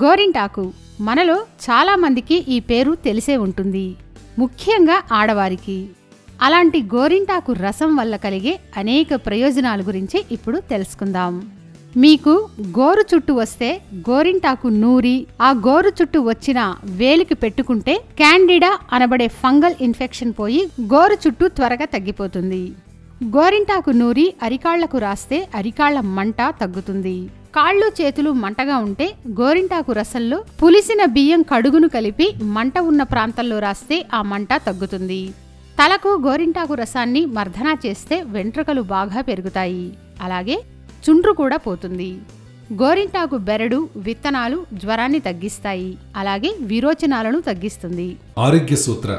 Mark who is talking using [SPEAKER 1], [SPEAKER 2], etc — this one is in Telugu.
[SPEAKER 1] గోరింటాకు మనలో చాలామందికి ఈ పేరు తెలిసే ఉంటుంది. ముఖ్యంగా ఆడవారికి. అలాంటి గోరింటాకు రసం వల్ల కలిగే అనేక ప్రయోజనాల గురించి ఇప్పుడు తెలుసుకుందాం. మీకు గోరు చుట్టు వస్తే గోరింటాకు నూరి ఆ గోరు చుట్టు వచ్చిన వేలికి పెట్టుకుంటే క్యాండిడా అనబడే ఫంగల్ ఇన్ఫెక్షన్ పోయి గోరు చుట్టూ త్వరగా తగ్గిపోతుంది. గోరింటాకు నూరి అరికాళ్ళకు రాస్తే అరికాళ్ళ మంట తగ్గుతుంది. కాళ్ళు చేతులు మంటగా ఉంటే గోరింటాకు రసంలో పులిసిన బియ్యం కడుగును కలిపి మంట ఉన్న ప్రాంతంలో రాస్తే ఆ మంట తగ్గుతుంది. తలకు గోరింటాకు రసాన్ని మర్దనా చేస్తే వెంట్రుకలు బాగా పెరుగుతాయి. అలాగే చుండ్రు కూడా పోతుంది. గోరింటాకు బెరడు విత్తనాలు జ్వరాన్ని తగ్గిస్తాయి. అలాగే విరోచనాలను తగ్గిస్తుంది.
[SPEAKER 2] ఆరోగ్య సూత్ర.